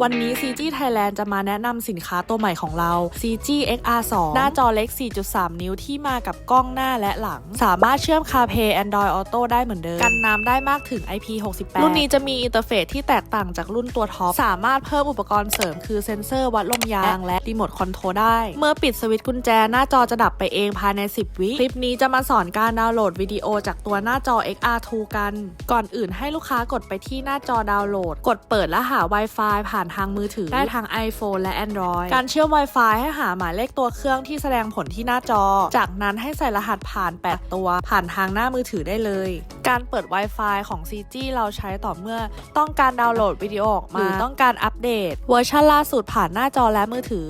วันนี้ CG Thailand จะมาแนะนำสินค้าตัวใหม่ของเรา CG XR2 หน้าจอเล็ก 4.3 นิ้วที่มากับกล้องหน้าและหลัง สามารถเชื่อม CarPlay Android Auto ได้เหมือนเดิม กันน้ำได้มากถึง IP68 รุ่นนี้จะมีอินเทอร์เฟซที่แตกต่างจากรุ่นตัวท็อป สามารถเพิ่มอุปกรณ์เสริมคือเซ็นเซอร์วัดลมยาง และรีโมทคอนโทรลได้ เมื่อปิดสวิตช์กุญแจหน้าจอจะดับไปเองภายใน 10 วิ คลิปนี้จะมาสอนการดาวน์โหลดวิดีโอจากตัวหน้าจอ XR2 กัน ก่อนอื่นให้ลูกค้ากดไปที่หน้าจอดาวน์โหลด กดเปิดและหา Wi-Fi ผ่านทางมือถือ ได้ทาง iPhone และ Android การเชื่อม Wi-Fi ให้หาหมายเลขตัวเครื่องที่แสดงผลที่หน้าจอ จากนั้นให้ใส่รหัสผ่าน 8 ตัว ผ่านทางหน้ามือถือได้เลย การเปิด Wi-Fi ของ CG เราใช้ต่อเมื่อ ต้องการดาวน์โหลดวิดีโอออกมาหรือต้องการอัปเดต เวอร์ชันล่าสุดผ่านหน้าจอและมือถือ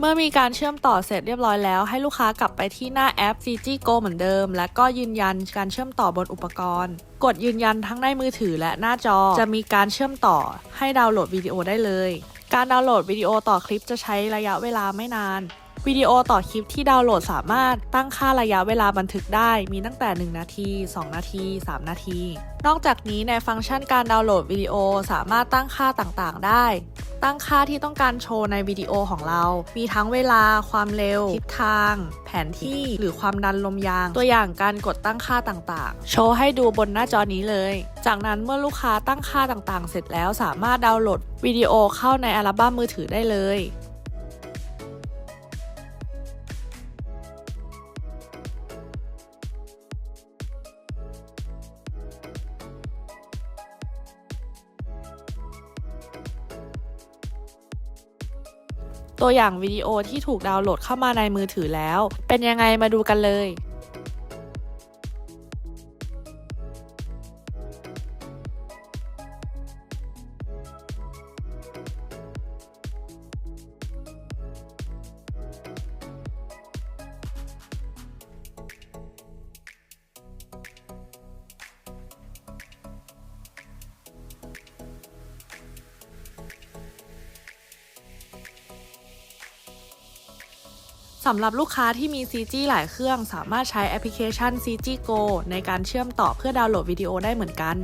เมื่อมีการเชื่อมต่อเสร็จเรียบร้อยแล้ว ให้ลูกค้ากลับไปที่หน้าแอป CG Go เหมือนเดิม และก็ยืนยันการเชื่อมต่อบนอุปกรณ์ กดยืนยันทั้งในมือถือและหน้าจอ จะมีการเชื่อมต่อให้ดาวน์โหลดวิดีโอได้เลย การดาวน์โหลดวิดีโอต่อคลิปจะใช้ระยะเวลาไม่นานวิดีโอต่อคลิปที่ดาวน์โหลดสามารถตั้งค่าระยะเวลาบันทึกได้ มีตั้งแต่ 1 นาที 2 นาที 3 นาที นอกจากนี้ในฟังก์ชันการดาวน์โหลดวิดีโอสามารถตั้งค่าต่างๆ ได้ ตั้งค่าที่ต้องการโชว์ในวิดีโอของเรา มีทั้งเวลา ความเร็ว ทิศทาง แผนที่ หรือความดันลมยาง ตัวอย่างการกดตั้งค่าต่างๆ โชว์ให้ดูบนหน้าจอนี้เลย จากนั้นเมื่อลูกค้าตั้งค่าต่างๆ เสร็จแล้วสามารถดาวน์โหลดวิดีโอเข้าในอัลบั้มมือถือได้เลย ตัวอย่างวิดีโอที่ถูกดาวน์โหลดเข้ามาในมือถือแล้ว เป็นยังไงมาดูกันเลย สำหรับลูกค้าที่มี CG หลายเครื่องสามารถใช้แอปพลิเคชัน CG Go ในการเชื่อมต่อเพื่อดาวน์โหลดวิดีโอได้เหมือนกัน